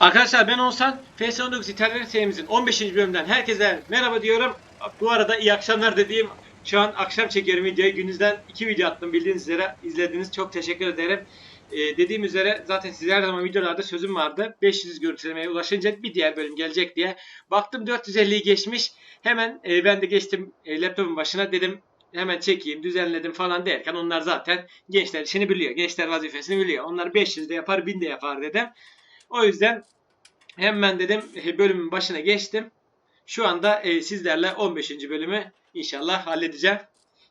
Arkadaşlar ben Oğuzhan. FS19 İtalyan serimizin 15. bölümünden herkese merhaba diyorum. Bu arada iyi akşamlar dediğim şu an akşam çekiyorum videoyu. Gününüzden iki video attım bildiğiniz üzere. izlediğiniz çok teşekkür ederim. Ee, dediğim üzere zaten size her zaman videolarda sözüm vardı. 500 görüntülemeye ulaşınca bir diğer bölüm gelecek diye. Baktım 450'yi geçmiş. Hemen e, ben de geçtim e, laptopun başına dedim hemen çekeyim, düzenledim falan derken onlar zaten gençler işini biliyor. Gençler vazifesini biliyor. Onlar 500 de yapar, 1000 de yapar dedim. O yüzden hemen dedim e, bölümün başına geçtim. Şu anda e, sizlerle 15. bölümü inşallah halledeceğim.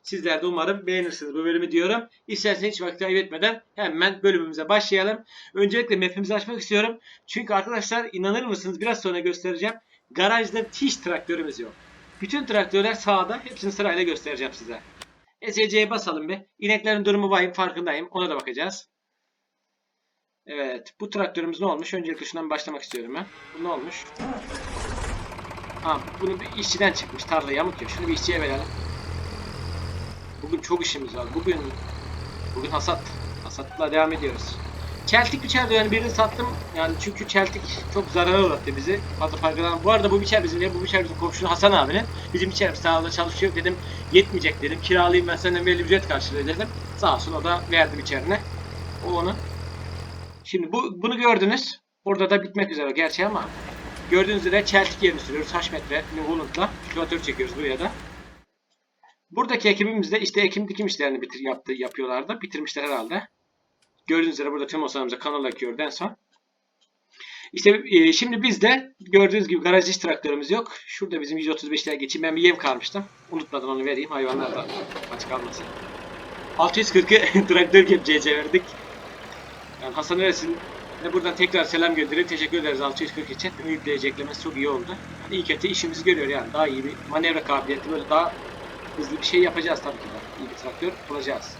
Sizler de umarım beğenirsiniz bu bölümü diyorum. İsterseniz hiç vakit kaybetmeden hemen bölümümüze başlayalım. Öncelikle map'imizi açmak istiyorum. Çünkü arkadaşlar inanır mısınız biraz sonra göstereceğim. Garajda hiç traktörümüz yok. Bütün traktörler sağda. Hepsini sırayla göstereceğim size. SC'ye basalım bir. İneklerin durumu vahim farkındayım. Ona da bakacağız. Evet. Bu traktörümüz ne olmuş? Öncelikle şundan başlamak istiyorum ben. Bu ne olmuş? Ha, bunu bir işçiden çıkmış. Tarla yamuk ya. Şunu bir işçiye verelim. Bugün çok işimiz var. Bugün bugün hasat. Hasatla devam ediyoruz. Çeltik biçerdi yani birini sattım. Yani çünkü çeltik çok zarara uğrattı bizi. Fazla faydalan. Bu arada bu biçer bizim değil. Bu biçer bizim komşunun Hasan abinin. Bizim biçer sağda çalışıyor dedim. Yetmeyecek dedim. Kiralayayım ben senden belli bir ücret karşılığı dedim. Sağ olsun o da verdi biçerine. O onu. Şimdi bu bunu gördünüz. Orada da bitmek üzere gerçi ama gördüğünüz üzere çeltik yerini sürüyoruz. Haş metre Newholland'la. Küvatör çekiyoruz buraya da. Buradaki ekibimiz de işte ekim dikim işlerini bitir, yaptı, yapıyorlardı. Bitirmişler herhalde. Gördüğünüz üzere burada tüm osalarımıza kanal akıyordu en son. İşte e, şimdi bizde gördüğünüz gibi garaj iş traktörümüz yok. Şurada bizim 135'ler geçeyim. Ben bir yem kalmıştım. Unutmadan onu vereyim. Hayvanlar da aç kalmasın. 640'ı traktör kepçeye verdik. Yani Hasan Öres'in de buradan tekrar selam gönderip teşekkür ederiz 640 için. Yükleyici eklemesi çok iyi oldu. Yani iyi kötü işimizi görüyor yani. Daha iyi bir manevra kabiliyeti böyle daha hızlı bir şey yapacağız tabii ki de. İyi bir traktör bulacağız.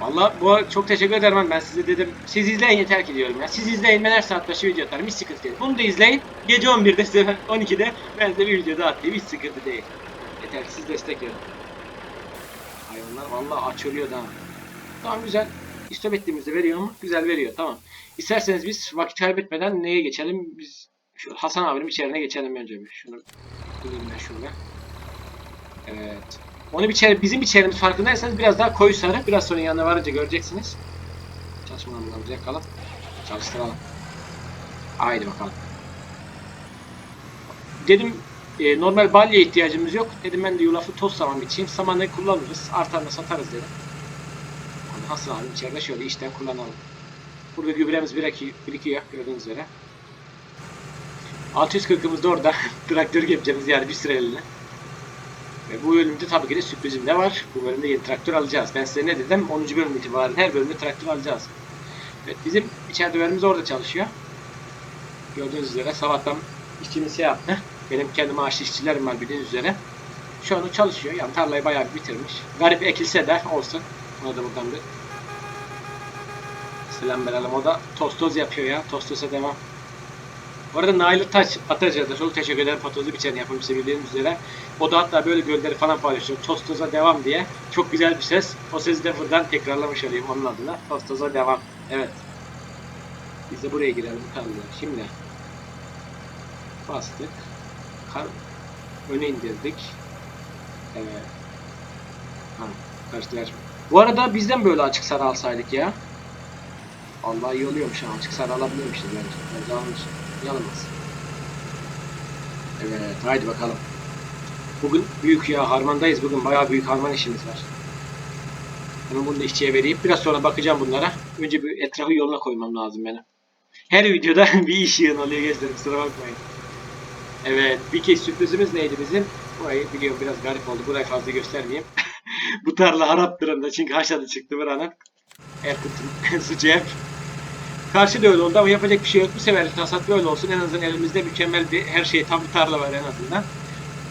Valla bu çok teşekkür ederim ben size dedim. Siz izleyin yeter ki diyorum ya. Siz izleyin ben her saat başı video atarım hiç sıkıntı değil. Bunu da izleyin. Gece 11'de size 12'de ben size bir video daha atayım hiç sıkıntı değil. Yeter ki siz destek verin. Hayvanlar valla açılıyor daha. Tamam güzel. İstop ettiğimizde veriyor mu? Güzel veriyor tamam. İsterseniz biz vakit kaybetmeden neye geçelim? Biz şu Hasan abinin içerine geçelim önce bir. Şunu bulayım ben şurada. Evet. Onu biçer, bizim biçerimiz farkındaysanız biraz daha koyu sarı. Biraz sonra yanına varınca göreceksiniz. Çalışmalarımızı yakalım. Çalıştıralım. Haydi bakalım. Dedim e, normal balya ihtiyacımız yok. Dedim ben de yulafı toz saman biçeyim. Samanı kullanırız. Artar da satarız dedim. Hasan abi içeride şöyle işten kullanalım. Burada gübremiz biriki- birikiyor gördüğünüz üzere. 640'ımız da orada. Traktör yapacağımız yani bir süreliğine. Ve bu bölümde tabii ki de sürprizim de var. Bu bölümde yeni traktör alacağız. Ben size ne dedim? 10. bölüm itibaren her bölümde traktör alacağız. Evet bizim içeride bölümümüz orada çalışıyor. Gördüğünüz üzere sabahtan işçimiz şey yaptı. Benim kendi maaşlı işçilerim var bildiğiniz üzere. Şu anda çalışıyor. Yani tarlayı bayağı bitirmiş. Garip ekilse de olsun. Ona da buradan bir selam verelim. O da toz toz yapıyor ya. Toz toza devam. Bu arada Nail Taç Ataca'da da çok teşekkür ederim fotoğrafı biçen yapımcısı bildiğiniz üzere. O da hatta böyle gölleri falan paylaşıyor. Tostoza devam diye. Çok güzel bir ses. O sesi de buradan tekrarlamış olayım onun adına. Tostoza devam. Evet. Biz de buraya girelim tarlaya. Şimdi bastık. Kar öne indirdik. Evet. Ha, karşılar. Bu arada bizden böyle açık sarı alsaydık ya. Allah iyi oluyormuş ha. Açık sarı alabiliyormuşuz bence. Bence almış. Yalamaz. Evet, haydi bakalım. Bugün büyük ya harmandayız bugün. Bayağı büyük harman işimiz var. Hemen bunu da işçiye vereyim. Biraz sonra bakacağım bunlara. Önce bir etrafı yoluna koymam lazım benim. Her videoda bir iş yığın oluyor gençler kusura bakmayın. Evet, bir kez sürprizimiz neydi bizim? Burayı biliyorum biraz garip oldu. Burayı fazla göstermeyeyim. Bu tarla Arap durumda çünkü haşladı çıktı buranın. Erkut'un hep. Karşı da öyle oldu ama yapacak bir şey yok. Bu seferlik hasat böyle olsun. En azından elimizde mükemmel bir her şey tam bir tarla var en azından.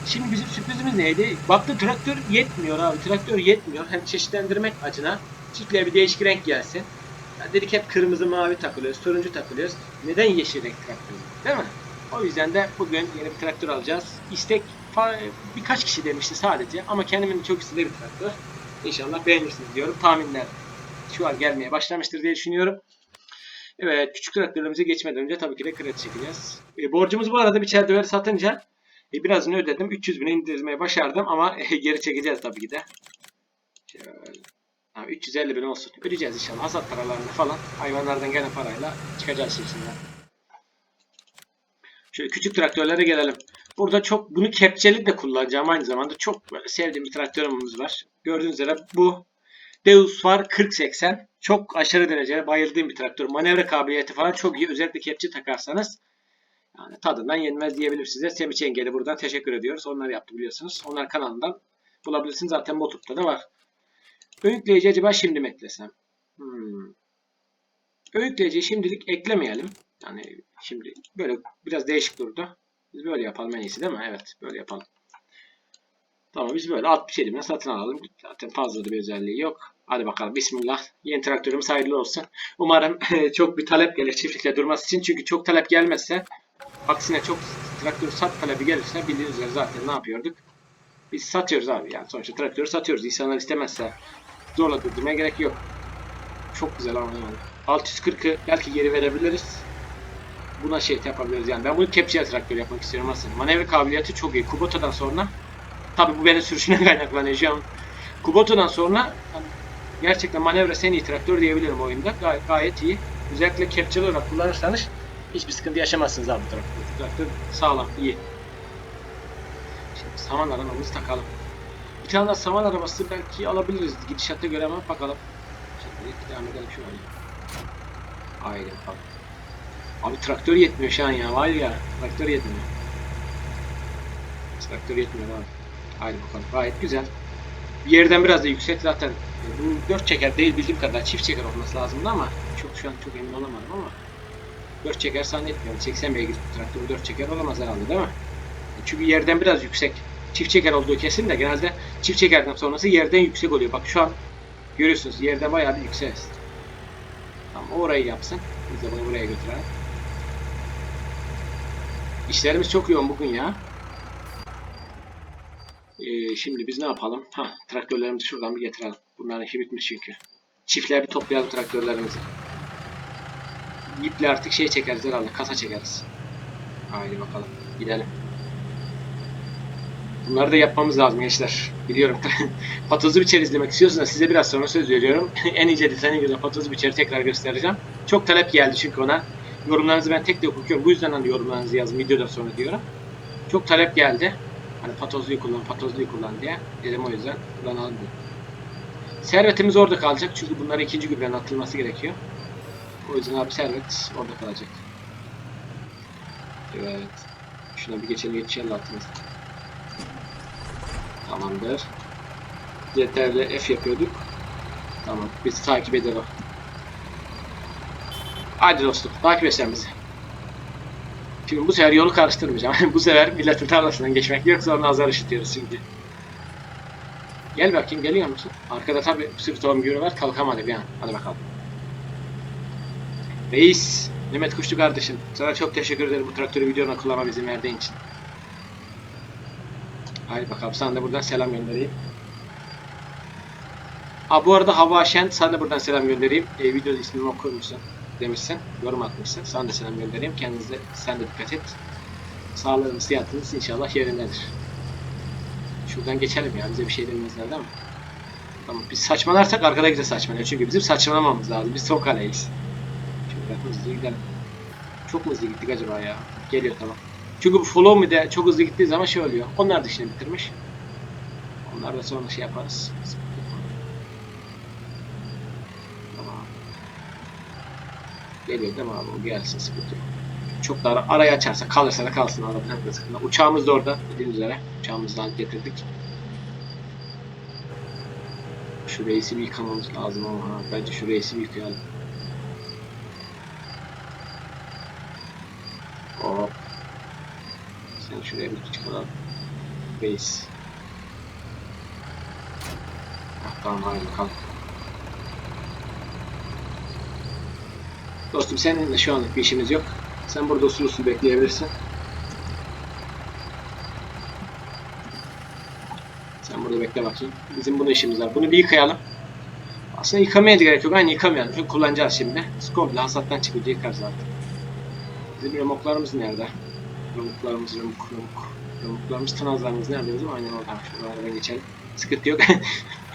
Şimdi bizim sürprizimiz neydi? Baktı traktör yetmiyor abi. Traktör yetmiyor. Hem çeşitlendirmek acına çiftliğe bir değişik renk gelsin. Ya dedik hep kırmızı mavi takılıyoruz, turuncu takılıyoruz. Neden yeşil renk traktör? Değil mi? O yüzden de bugün yeni bir traktör alacağız. İstek birkaç kişi demişti sadece ama kendimin çok istediği bir traktör. İnşallah beğenirsiniz diyorum. Tahminler şu an gelmeye başlamıştır diye düşünüyorum. Evet küçük traktörlerimize geçmeden önce tabii ki de kredi çekeceğiz. E, borcumuz bu arada bir çerdever satınca e, birazını ödedim. 300 bine indirmeyi başardım ama e, geri çekeceğiz tabii ki de. Şöyle. Ha, 350 bin olsun. Ödeyeceğiz inşallah. Hasat paralarını falan. Hayvanlardan gelen parayla çıkacağız şimdiden. Şöyle küçük traktörlere gelelim. Burada çok bunu kepçeli de kullanacağım aynı zamanda. Çok böyle sevdiğim bir traktörümüz var. Gördüğünüz üzere bu Deus var 4080. Çok aşırı derece bayıldığım bir traktör. Manevra kabiliyeti falan çok iyi. Özellikle kepçe takarsanız yani tadından yenmez diyebilirim size. Semih Çengel'e buradan teşekkür ediyoruz. Onlar yaptı biliyorsunuz. Onlar kanalından bulabilirsiniz. Zaten YouTube'da da var. Öğütleyici acaba şimdi mi eklesem? Hmm. Öğütleyiciyi şimdilik eklemeyelim. Yani şimdi böyle biraz değişik durdu. Biz böyle yapalım en iyisi değil mi? Evet böyle yapalım. Tamam biz böyle 67 bin satın alalım. Zaten fazla da bir özelliği yok. Hadi bakalım bismillah. Yeni traktörümüz hayırlı olsun. Umarım çok bir talep gelir çiftlikle durması için. Çünkü çok talep gelmezse aksine çok traktör sat talebi gelirse bildiğiniz üzere zaten ne yapıyorduk? Biz satıyoruz abi yani sonuçta traktörü satıyoruz. İnsanlar istemezse zorla durdurmaya gerek yok. Çok güzel ama yani. 640'ı belki geri verebiliriz. Buna şey yapabiliriz yani. Ben bunu kepçeye traktör yapmak istiyorum aslında. Manevra kabiliyeti çok iyi. Kubota'dan sonra tabi bu benim sürüşüne kaynaklanıyor şu an. Kubota'dan sonra hani gerçekten manevra en iyi traktör diyebilirim oyunda. Gay- gayet iyi. Özellikle kepçeli olarak kullanırsanız hiçbir sıkıntı yaşamazsınız abi bu traktör. Traktör sağlam, iyi. Şimdi saman arabamızı takalım. Bir tane daha saman arabası belki alabiliriz. Gidişatta göre ama bakalım. Şimdi devam edelim şöyle. Aynen bak. Abi traktör yetmiyor şu an ya. Var ya traktör yetmiyor. Traktör yetmiyor abi. Haydi bakalım. Gayet güzel. Bir yerden biraz da yüksek zaten. e, Bu 4 çeker değil bildiğim kadar çift çeker olması lazımdı ama çok şu an çok emin olamadım ama 4 çeker zannetmiyorum. 80 beygir traktörü 4 çeker olamaz herhalde değil mi? Çünkü yerden biraz yüksek. Çift çeker olduğu kesin de genelde çift çekerden sonrası yerden yüksek oluyor. Bak şu an görüyorsunuz yerden bayağı bir yüksek. Tamam orayı yapsın. Biz de bunu buraya götürelim. İşlerimiz çok yoğun bugün ya. Ee, şimdi biz ne yapalım? Ha, traktörlerimizi şuradan bir getirelim. Bunların işi bitmiş çünkü. Çiftler bir toplayalım traktörlerimizi. İple artık şey çekeriz herhalde. Kasa çekeriz. Haydi bakalım. Gidelim. Bunları da yapmamız lazım gençler. Biliyorum. Patozlu biçer izlemek istiyorsanız size biraz sonra söz veriyorum. en ince detayına göre patozlu biçeri tekrar göstereceğim. Çok talep geldi çünkü ona. Yorumlarınızı ben tek tek okuyorum. Bu yüzden hani yorumlarınızı yazın videodan sonra diyorum. Çok talep geldi. Hani patozluyu kullan, patozluyu kullan diye. Dedim o yüzden kullanalım dedim. Servetimiz orada kalacak çünkü bunların ikinci gübrenin atılması gerekiyor. O yüzden abi servet orada kalacak. Evet. Şuna bir geçelim yetişelim altımızda. Tamamdır. Yeterli F yapıyorduk. Tamam. Bizi takip edelim. Hadi dostum. Takip et bizi. Şimdi bu sefer yolu karıştırmayacağım. bu sefer milletin tarlasından geçmek yok. Sonra azar işitiyoruz şimdi. Gel bakayım geliyor musun? Arkada tabi sürü tohum gübre var. Kalkamadı bir an. Hadi bakalım. Reis. Mehmet Kuşlu kardeşim. Sana çok teşekkür ederim bu traktörü videona kullanmam izin verdiğin için. Haydi bakalım sana da buradan selam göndereyim. Ha bu arada Hava Şen sana da buradan selam göndereyim. E, videoda ismimi okur musun demişsin. Yorum atmışsın. Sana da selam göndereyim. Kendinize sen de dikkat et. Sağlığınız, sıhhatiniz inşallah yerindedir. Şuradan geçelim ya. Bize bir şey demezler değil mi? Tamam. Biz saçmalarsak arkadaki de saçmalıyor. Çünkü bizim saçmalamamız lazım. Biz son kaleyiz. Şuradan hızlı gidelim. Çok hızlı gittik acaba ya? Geliyor tamam. Çünkü bu follow me de çok hızlı gittiği zaman şey oluyor. Onlar da işini bitirmiş. Onlar da sonra şey yaparız. Tamam. Geliyor değil mi abi? O gelsin sıkıntı yok. Çok da ara, arayı açarsa kalırsa da kalsın arabanın arkasında. Uçağımız da orada bildiğiniz üzere. Uçağımızı da getirdik. Şu reisi bir yıkamamız lazım ama ha. Bence şu reisi bir yıkayalım. Hop. Sen şuraya bir çıkalım. Reis. Ah, tamam hadi bakalım. Dostum seninle şu anlık bir işimiz yok. Sen burada usul bekleyebilirsin. Sen burada bekle bakayım. Bizim bunu işimiz var. Bunu bir yıkayalım. Aslında yıkamaya da gerek yok. Aynı yıkamayalım. Çünkü kullanacağız şimdi. Komple hasattan çıkınca yıkarız zaten. Bizim remoklarımız nerede? Remoklarımız, remok, remok. Remoklarımız, tınazlarımız nerede bizim? Aynen orada. Şuralardan geçelim. Sıkıntı yok.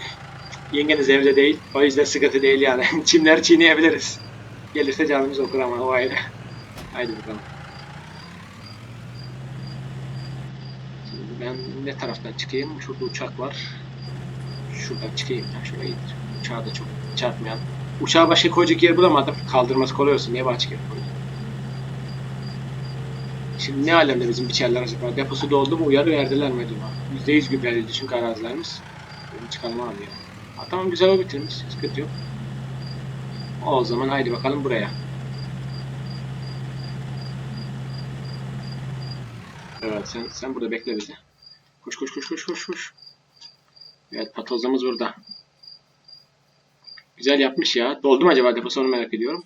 Yengeniz evde değil. O yüzden sıkıntı değil yani. Çimleri çiğneyebiliriz. Gelirse canımız okur ama o ayrı. Haydi bakalım. Şimdi ben ne taraftan çıkayım? Şurada uçak var. Şuradan çıkayım. Ya şuraya iyidir. Uçağı da çok çarpmayalım. Uçağa başka koyacak yer bulamadım. Kaldırması kolay olsun. Niye başka yer koydum? Şimdi ne alemde bizim biçerler acaba? Deposu doldu mu? Uyarı verdiler mi acaba? %100 gübreliydi çünkü arazilerimiz. Benim çıkarma abi ya. Ha, tamam güzel o bitirmiş. Sıkıntı yok. O zaman haydi bakalım buraya. Evet sen sen burada bekle bizi. Koş koş koş koş koş koş. Evet patozumuz burada. Güzel yapmış ya. Doldu mu acaba deposu onu merak ediyorum.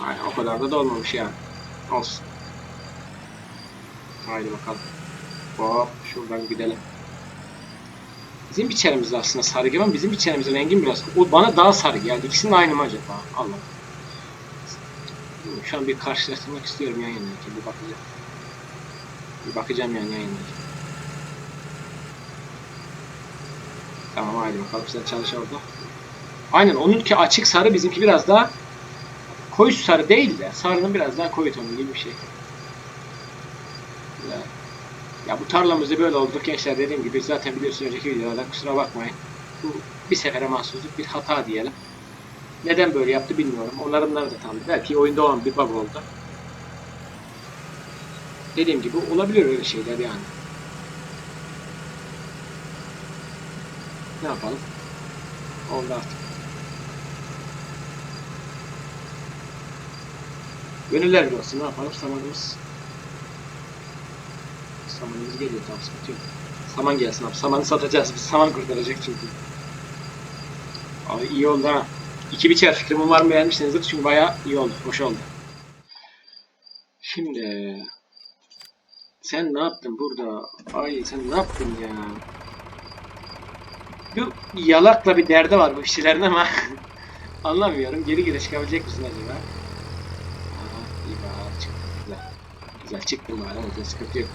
Aynen o kadar da dolmamış yani. Olsun. Haydi bakalım. Hop şuradan gidelim. Bizim biçerimiz de aslında sarı gibi ama bizim biçerimizin rengi biraz... O bana daha sarı geldi. İkisinin aynı mı acaba? Allah. Şu an bir karşılaştırmak istiyorum yan yana. Bir bakacağım. Bir bakacağım yani yan yana. Tamam haydi bakalım sen çalış orada. Aynen onunki açık sarı bizimki biraz daha koyu sarı değil de sarının biraz daha koyu tonu gibi bir şey. Ya, ya bu tarlamızda böyle oldu gençler dediğim gibi zaten biliyorsunuz önceki videolarda kusura bakmayın. Bu bir sefere mahsusluk bir hata diyelim. Neden böyle yaptı bilmiyorum. Onlarınlar da tam. Belki oyunda olan bir bug oldu. Dediğim gibi olabilir öyle şeyler yani. Ne yapalım? Oldu artık. Gönüller olsun. Ne yapalım? Samanımız. Samanımız geliyor. Tamam sıkıntı yok. Saman gelsin abi. Samanı satacağız. Biz saman kurtaracak çünkü. Abi iyi oldu ha. İki biçer fikrim umarım beğenmişsinizdir. Çünkü bayağı iyi oldu. Hoş oldu. Şimdi sen ne yaptın burada? Ay sen ne yaptın ya? Bu yalakla bir derdi var bu kişilerin ama anlamıyorum. Geri geri çıkabilecek misin acaba? Aha, iyi bak. Güzel. Güzel çıktı bari ama güzel sıkıntı yok.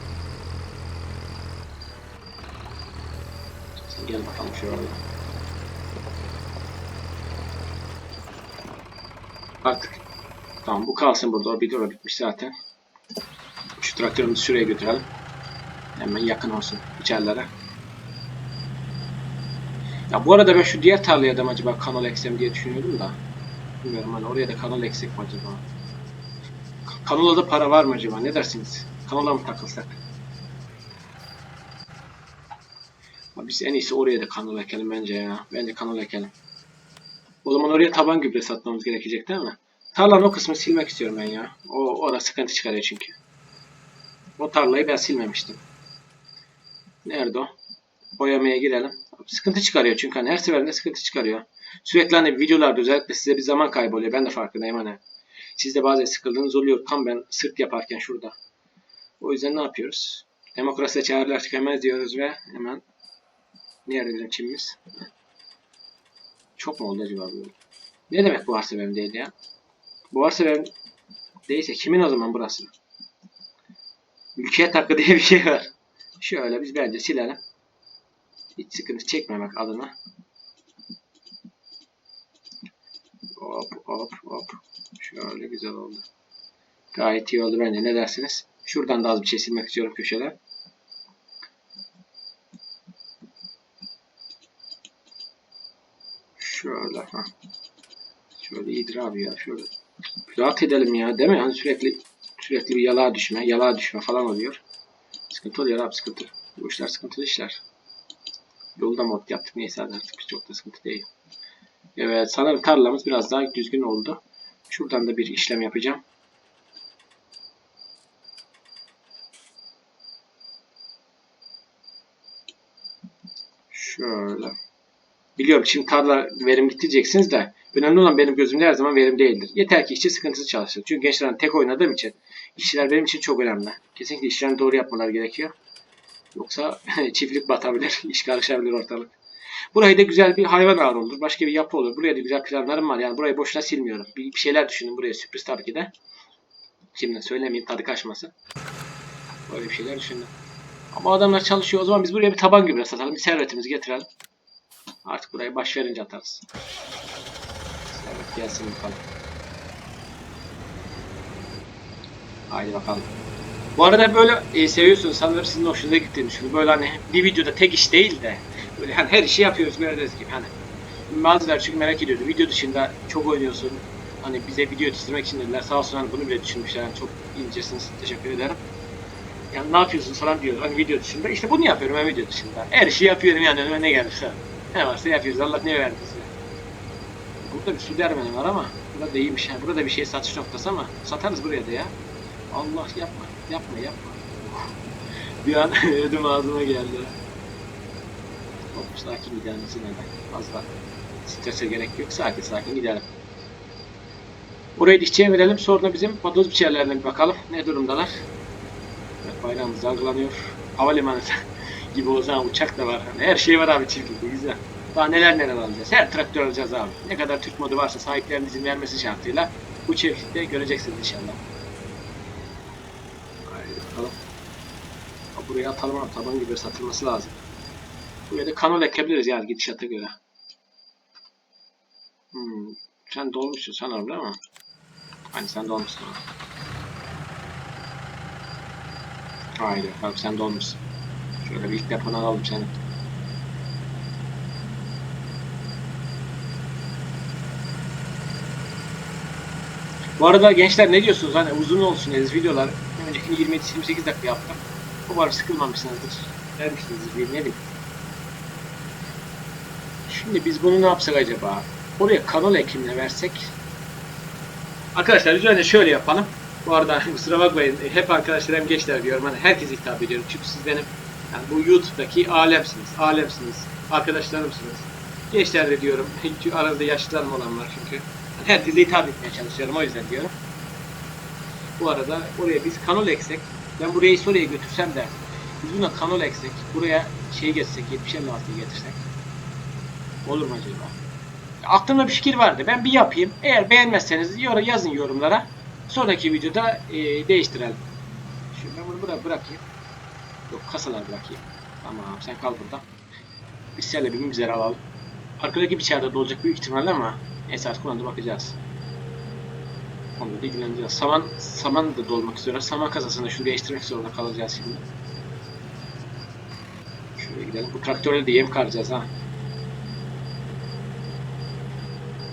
Gel bakalım şöyle. Artık tamam bu kalsın burada. O video bitmiş zaten. Şu traktörümüzü şuraya götürelim. Hemen yakın olsun içerilere. Ya bu arada ben şu diğer tarlaya da acaba kanal eksem diye düşünüyordum da. Bilmiyorum hani oraya da kanal eksek mi acaba? K- Kanala da para var mı acaba? Ne dersiniz? Kanala mı takılsak? Ama biz en iyisi oraya da kanal ekelim bence ya. Bence kanal ekelim. O zaman oraya taban gübre satmamız gerekecek değil mi? Tarlanın o kısmını silmek istiyorum ben ya. O orası sıkıntı çıkarıyor çünkü. O tarlayı ben silmemiştim. Nerede o? Boyamaya girelim. Sıkıntı çıkarıyor çünkü hani her seferinde sıkıntı çıkarıyor. Sürekli hani videolarda özellikle size bir zaman kaybı oluyor. Ben de farkındayım hani. Siz de bazen sıkıldığınız oluyor. Tam ben sırt yaparken şurada. O yüzden ne yapıyoruz? Demokrasiye çağrılar tükenmez diyoruz ve hemen nerede çimimiz? Çok mu oldu acaba bu? Ne demek bu arsa benim değil ya? Bu arsa benim değilse kimin o zaman burası? Mülkiyet hakkı diye bir şey var. Şöyle biz bence silelim. Hiç sıkıntı çekmemek adına. Hop hop hop. Şöyle güzel oldu. Gayet iyi oldu bence. Ne dersiniz? Şuradan da az bir şey silmek istiyorum köşeler. Ha. Şöyle iyidir abi ya. Şöyle. Rahat edelim ya. Değil mi? Hani sürekli sürekli bir yalağa düşme, yalağa düşme falan oluyor. Sıkıntı oluyor abi sıkıntı. Bu işler sıkıntılı işler. Yolda mod yaptık neyse artık çok da sıkıntı değil. Evet sanırım tarlamız biraz daha düzgün oldu. Şuradan da bir işlem yapacağım. Şöyle. Biliyorum şimdi tarla verim gideceksiniz de önemli olan benim gözümde her zaman verim değildir. Yeter ki işçi sıkıntısı çalışsın. Çünkü gençlerden tek oynadığım için işçiler benim için çok önemli. Kesinlikle işlerini doğru yapmaları gerekiyor. Yoksa çiftlik batabilir, iş karışabilir ortalık. Burayı da güzel bir hayvan ağrı olur. Başka bir yapı olur. Buraya da güzel planlarım var. Yani burayı boşuna silmiyorum. Bir, bir şeyler düşündüm buraya. Sürpriz tabii ki de. Şimdi söylemeyeyim tadı kaçmasın. Böyle bir şeyler düşündüm. Ama adamlar çalışıyor. O zaman biz buraya bir taban gübre satalım. Bir servetimizi getirelim. Artık buraya baş verince atarız. Servet gelsin bakalım. Haydi bakalım. Bu arada böyle e, seviyorsunuz sanırım sizin hoşunuza gittiğini düşünüyorum. Böyle hani bir videoda tek iş değil de böyle hani her işi yapıyoruz gördüğünüz gibi hani. Bazıları çünkü merak ediyordu. Video dışında çok oynuyorsun. Hani bize video yetiştirmek için dediler. Sağ olsun hani bunu bile düşünmüşler. Yani çok incesiniz. Teşekkür ederim. Yani ne yapıyorsun falan diyor. Hani video dışında. İşte bunu yapıyorum ben video dışında. Her işi yapıyorum yani önüme ne gelirse. Ne varsa yapıyoruz. Allah ne verdiyse. Burada bir su dermeni var ama burada iyiymiş. Yani burada bir şey satış noktası ama satarız buraya da ya. Allah yapma. Yapma yapma. bir an ödüm ağzıma geldi. Hop sakin gidelim neden. Fazla strese gerek yok. Sakin sakin gidelim. Burayı dişçiye verelim. Sonra bizim padoz biçerlerine bir bakalım. Ne durumdalar? Evet, bayrağımız algılanıyor. Havalimanı gibi o zaman uçak da var. Her şey var abi çiftlikte güzel. Daha neler neler alacağız. Her traktör alacağız abi. Ne kadar Türk modu varsa sahiplerinin izin vermesi şartıyla bu çiftlikte göreceksiniz inşallah. Haydi bakalım. Buraya atalım abi. Taban gibi satılması lazım. Buraya da kanal ekebiliriz yani gidişata göre. Hmm. Sen dolmuşsun sanırım değil mi? Hani sen dolmuşsun. Haydi bakalım sen dolmuşsun. Şöyle bir ilk depodan alalım seni. Bu arada gençler ne diyorsunuz? Hani uzun olsun dediniz videolar. Öncekini 27-28 dakika yaptım. Umarım sıkılmamışsınızdır. Vermişsinizdir diye ne bileyim. Şimdi biz bunu ne yapsak acaba? Oraya kanal ekimine versek. Arkadaşlar üzerine şöyle yapalım. Bu arada kusura bakmayın. Hep arkadaşlar hem gençler diyorum. Hani herkese hitap ediyorum. Çünkü siz benim yani bu YouTube'daki alemsiniz. Alemsiniz. Arkadaşlarımsınız. Gençler de diyorum. Aranızda yaşlılarım olan var çünkü. Herkese hitap etmeye çalışıyorum. O yüzden diyorum. Bu arada oraya biz kanal eksek. Ben burayı oraya götürsem de biz buna kanal eksek. Buraya şey getirsek. 70-56'yı getirsek. Olur mu acaba? Aklımda bir fikir vardı. Ben bir yapayım. Eğer beğenmezseniz yazın yorumlara. Sonraki videoda e, değiştirelim. Şimdi ben bunu buraya bırakayım. Yok kasalar bırakayım. Tamam sen kal burada. Biz seninle bir güzel alalım. Arkadaki bir çayda dolacak büyük ihtimalle ama neyse artık bakacağız. Onu da ilgileneceğiz. Saman, saman da dolmak istiyorlar. Saman kasasını şunu değiştirmek zorunda kalacağız şimdi. Şuraya gidelim. Bu traktörle de yem karacağız ha.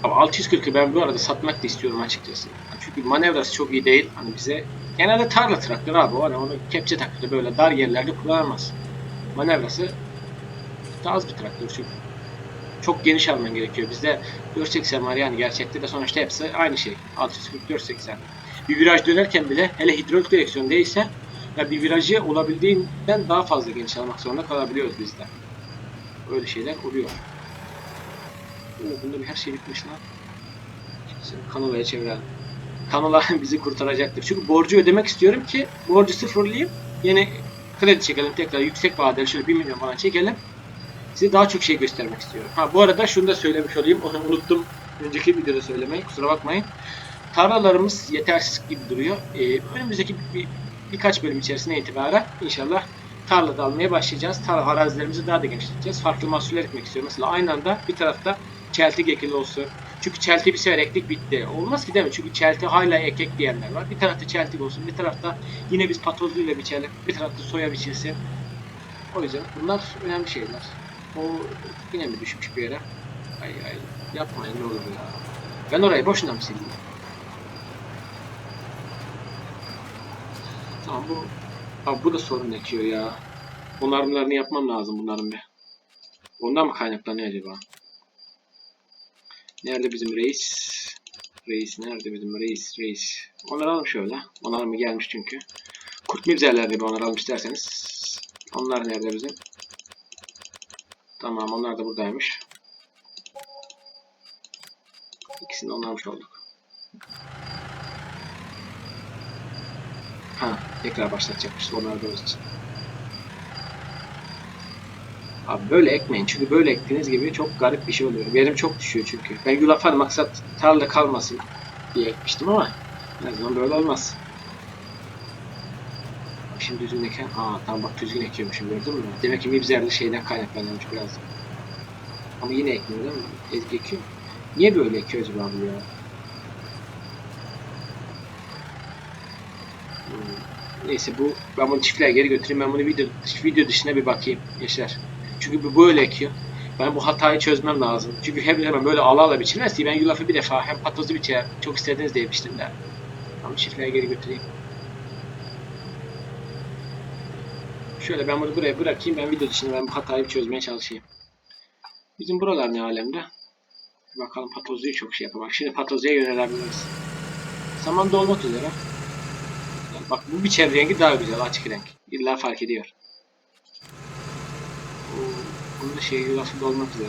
Ama 640'ı ben bu arada satmak da istiyorum açıkçası. Çünkü manevrası çok iyi değil. Hani bize genelde tarla traktörü abi. Hani onu kepçe takılı böyle dar yerlerde kullanamaz. Manevrası az bir traktör çünkü. Çok geniş alman gerekiyor. Bizde 480 var yani gerçekte de sonuçta hepsi aynı şey. 640 480. Bir viraj dönerken bile hele hidrolik direksiyon değilse ya bir virajı olabildiğinden daha fazla geniş almak zorunda kalabiliyoruz bizde. Öyle şeyler oluyor. Bunda bir her şey bitmiş lan. Şimdi Kanola'ya çevirelim. Kanola bizi kurtaracaktır. Çünkü borcu ödemek istiyorum ki borcu sıfırlayayım. Yeni kredi çekelim tekrar yüksek vadeli şöyle 1 milyon falan çekelim. Size daha çok şey göstermek istiyorum. Ha bu arada şunu da söylemiş olayım. Onu unuttum önceki videoda söylemeyi. Kusura bakmayın. Tarlalarımız yetersiz gibi duruyor. Ee, önümüzdeki bir, birkaç bölüm içerisine itibaren inşallah tarlada almaya başlayacağız. Tarla arazilerimizi daha da genişleteceğiz. Farklı mahsuller ekmek istiyorum. Mesela aynı anda bir tarafta çeltik ekili olsun. Çünkü çelti bir sefer ektik bitti. Olmaz ki değil mi? Çünkü çelti hala ekek diyenler var. Bir tarafta çeltik olsun. Bir tarafta yine biz patozluyla biçelim. Bir tarafta soya biçilsin. O yüzden bunlar önemli şeyler. O yine mi düşmüş bir yere? Ay ay yapmayın ne olur ya. Ben orayı boşuna mı sildim? Tamam bu Abi bu da sorun ekiyor ya. Onarımlarını yapmam lazım bunların bir. Ondan mı kaynaklanıyor acaba? Nerede bizim reis? Reis nerede bizim reis? Reis. Onaralım şöyle. Onarımı gelmiş çünkü. Kurt mibzerlerde bir onaralım isterseniz. Onlar nerede bizim? Tamam onlar da buradaymış. İkisini de onarmış olduk. Ha, tekrar başlatacakmış onardığımız için. Abi böyle ekmeyin çünkü böyle ektiğiniz gibi çok garip bir şey oluyor. Verim çok düşüyor çünkü. Ben yulaf hani maksat tarla kalmasın diye ekmiştim ama her zaman böyle olmaz. Şimdi düzgün eken, aa tamam bak düzgün ekiyormuşum gördün mü? Demek ki mibzerli şeyden kaynaklanıyormuş biraz. Ama yine ekmiyor değil mi? Ezgi ekiyor. Niye böyle ekiyor acaba bu ya? Hmm. Neyse bu ben bunu çiftliğe geri götüreyim. Ben bunu video, video dışına bir bakayım gençler. Çünkü bu böyle ekiyor. Ben bu hatayı çözmem lazım. Çünkü hep hemen böyle ala ala biçilmez ki. Ben yulafı bir defa hem patozu biçer çok istediniz diye biçtim de. Ama çiftliğe geri götüreyim. Şöyle ben bunu buraya bırakayım. Ben video dışında ben bu hatayı bir çözmeye çalışayım. Bizim buralar ne alemde? Bakalım patozluyu çok şey yapar. Bak şimdi patozluya yönelebiliriz. Saman da olmak üzere. Bak bu biçer rengi daha güzel açık renk. İlla fark ediyor. Oo, Bunun da şey yulafı da olmak üzere.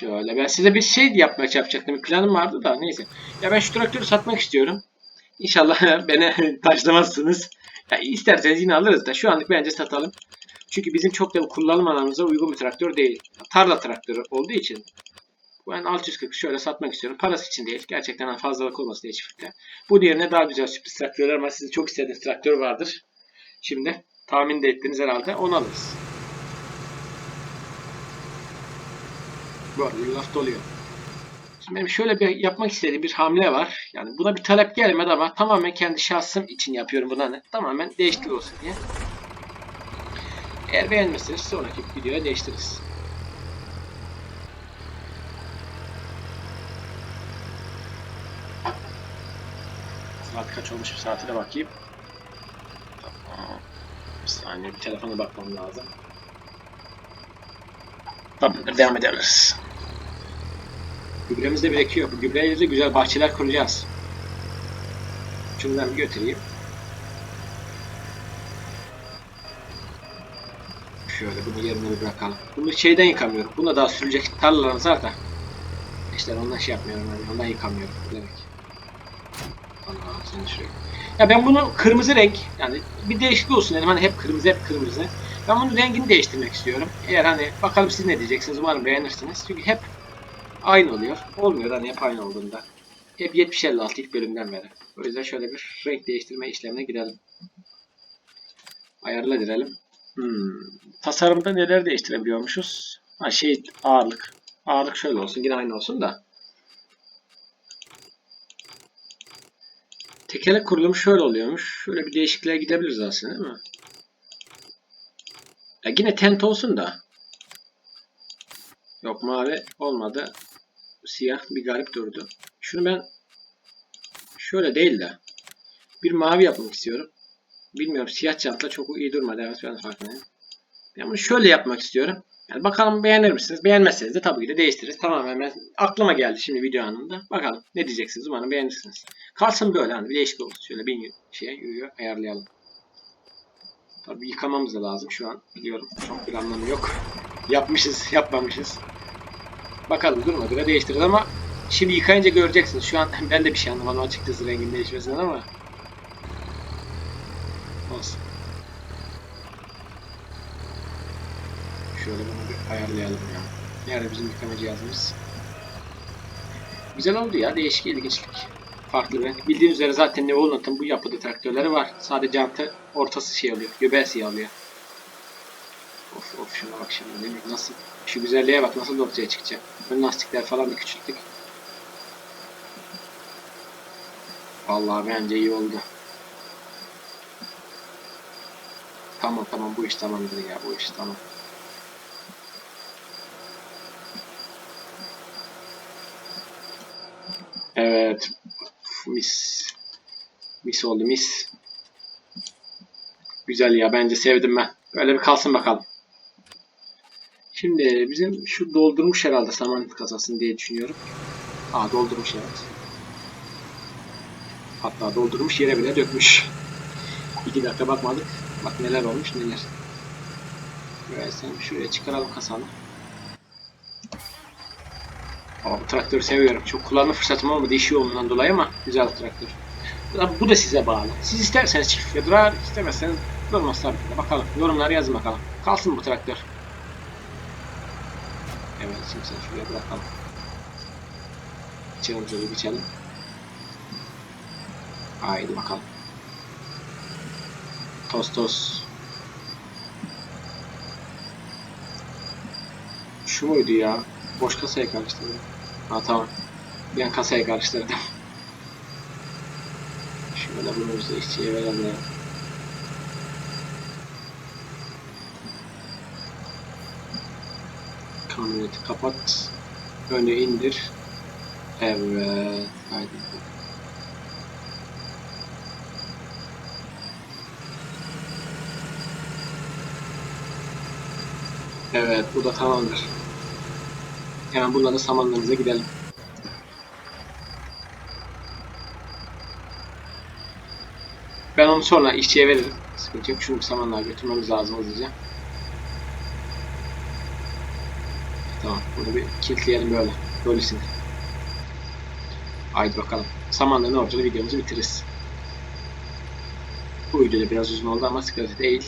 Şöyle ben size bir şey yapmaya yapacaktım. Bir planım vardı da neyse. Ya ben şu traktörü satmak istiyorum. İnşallah beni taşlamazsınız. Ya isterseniz yine alırız da şu anlık bence satalım. Çünkü bizim çok da kullanım alanımıza uygun bir traktör değil. Tarla traktörü olduğu için ben 640 şöyle satmak istiyorum. Parası için değil. Gerçekten fazlalık olmasın diye çiftlikte. Bu diğerine daha güzel sürpriz traktörler ama sizin çok istediğiniz traktör vardır. Şimdi tahmin de ettiniz herhalde. Onu alırız. Bu arada laf doluyor. Şimdi benim şöyle bir yapmak istediğim bir hamle var. Yani buna bir talep gelmedi ama tamamen kendi şahsım için yapıyorum bunu hani. Tamamen değişiklik olsun diye. Eğer beğenmezseniz sonraki videoya değiştiririz. Saat kaç olmuş bir saatine bakayım. Saniye bir telefona bakmam lazım. Tamamdır devam ederiz. Gübremiz de birikiyor. Bu gübreyle de güzel bahçeler kuracağız. Şundan bir götüreyim. Şöyle bunu yerine bırakalım. Bunu şeyden yıkamıyorum. Buna daha sürülecek tarlalarımız var da. İşte ondan şey yapmıyorum. Ondan yıkamıyorum. Demek. Allah seni şuraya. Ya ben bunu kırmızı renk yani bir değişiklik olsun dedim. Hani hep kırmızı hep kırmızı. Ben bunun rengini değiştirmek istiyorum. Eğer hani bakalım siz ne diyeceksiniz. Umarım beğenirsiniz. Çünkü hep aynı oluyor. Olmuyor hani hep aynı olduğunda. Hep 70-56 ilk bölümden beri. O yüzden şöyle bir renk değiştirme işlemine gidelim. Ayarla direlim. Hmm. Tasarımda neler değiştirebiliyormuşuz? Ha şey ağırlık. Ağırlık şöyle olsun. Yine aynı olsun da. Tekerlek kurulumu şöyle oluyormuş. Şöyle bir değişikliğe gidebiliriz aslında değil mi? Ya yine tent olsun da. Yok mavi olmadı. Siyah bir garip durdu. Şunu ben şöyle değil de bir mavi yapmak istiyorum. Bilmiyorum siyah jantla çok iyi durmadı. Evet ben farkındayım. Ben bunu şöyle yapmak istiyorum. Yani bakalım beğenir misiniz? Beğenmezseniz de tabii ki de değiştiririz. Tamamen ben, aklıma geldi şimdi video anında. Bakalım ne diyeceksiniz? Umarım beğenirsiniz. Kalsın böyle hani bir değişik olsun. Şöyle bir şeye yürüyor ayarlayalım. Tabii yıkamamız da lazım şu an. Biliyorum çok bir anlamı yok. Yapmışız, yapmamışız. Bakalım duruma göre değiştiririz ama şimdi yıkayınca göreceksiniz. Şu an ben de bir şey anlamadım açıkçası rengin değişmesinden ama. Olsun. Şöyle bunu bir ayarlayalım ya. Nerede bizim yıkama cihazımız? Güzel oldu ya. Değişik ilginçlik. Farklı. Bildiğiniz üzere zaten ne Walnut'ın bu yapıda traktörleri var. Sadece jantı ortası şey oluyor. Göbeği siyah oluyor. Of of şuna bak şimdi. Mi- nasıl? Şu güzelliğe bak nasıl ortaya çıkacak. Ön lastikler falan da küçülttük. Vallahi bence iyi oldu. Tamam tamam bu iş tamamdır ya bu iş tamam. Evet. Mis. Mis oldu mis. Güzel ya bence sevdim ben. Böyle bir kalsın bakalım. Şimdi bizim şu doldurmuş herhalde saman kasasını diye düşünüyorum. Aa doldurmuş evet. Hatta doldurmuş yere bile dökmüş. İki dakika bakmadık. Bak neler olmuş neler. Evet sen şuraya çıkaralım kasanı. Ama bu traktörü seviyorum. Çok kullanma fırsatım olmadı iş yoğunluğundan dolayı ama güzel traktör. Bu da size bağlı. Siz isterseniz çiftlikte durar, istemezseniz olmaz tabii ki. Bakalım. Yorumlara yazın bakalım. Kalsın bu traktör. Evet şimdi sen şuraya bırakalım. İçelim şöyle bir içelim. Haydi bakalım. Toz toz. Şu muydu ya? Boş kasaya karıştırdım. Ha tamam. Bir an kasaya karıştırdım. Şöyle bunu bize işçiye verelim ya. Kamyoneti kapat. Önü indir. Evet. Haydi. Evet, bu da tamamdır. Hemen bunları samanlarımıza gidelim. Ben onu sonra işçiye veririm. Sıkıntı yok. Şunu samanlığa götürmemiz lazım hızlıca. Tamam. Bunu bir kilitleyelim böyle. Böylesin. Haydi bakalım. Samanla ne olacak videomuzu bitiririz. Bu video da biraz uzun oldu ama sıkıntı değil.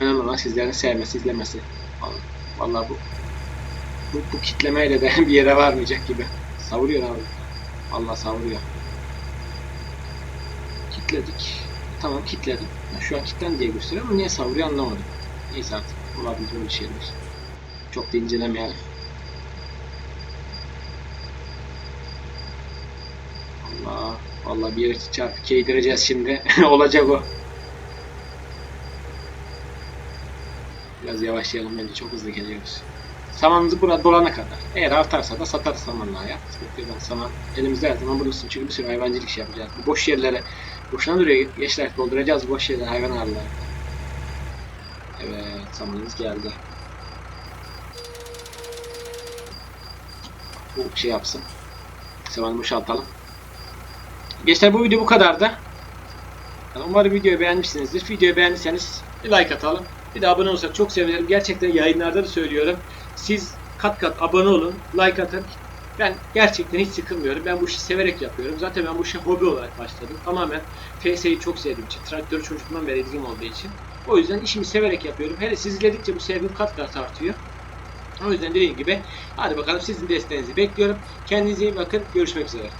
Önemli olan sizlerin sevmesi, izlemesi. Vallahi bu, bu bu kitlemeyle de bir yere varmayacak gibi. Savuruyor abi. Vallahi savuruyor. Kitledik. Tamam kitledim. Ya Şu an kitlen diye gösteriyor ama niye savuruyor anlamadım. Neyse artık. Olabilir öyle şeyler. Çok da incelemeyelim. Allah. Vallahi bir yere çarpıp keydireceğiz şimdi. Olacak o. Biraz yavaşlayalım bence çok hızlı geliyoruz. Samanımızı burada dolana kadar. Eğer artarsa da satarız samanlığa ya. Sıkıntı. Saman elimizde her zaman bulursun. Çünkü bir sürü hayvancılık şey yapacağız. Bu boş yerlere boşuna duruyor. Geçler dolduracağız boş yerlere hayvan ağırlar. Evet samanımız geldi. Bu şey yapsın. Samanı boşaltalım. Gençler bu video bu kadardı. Yani umarım videoyu beğenmişsinizdir. Videoyu beğendiyseniz bir like atalım. Bir de abone olursak çok sevinirim. Gerçekten yayınlarda da söylüyorum. Siz kat kat abone olun, like atın. Ben gerçekten hiç sıkılmıyorum. Ben bu işi severek yapıyorum. Zaten ben bu işe hobi olarak başladım. Tamamen FS'yi çok sevdiğim için, traktörü çocukluğumdan beri ilgim olduğu için. O yüzden işimi severek yapıyorum. Hele siz izledikçe bu sevgim kat kat artıyor. O yüzden dediğim gibi hadi bakalım sizin desteğinizi bekliyorum. Kendinize iyi bakın. Görüşmek üzere.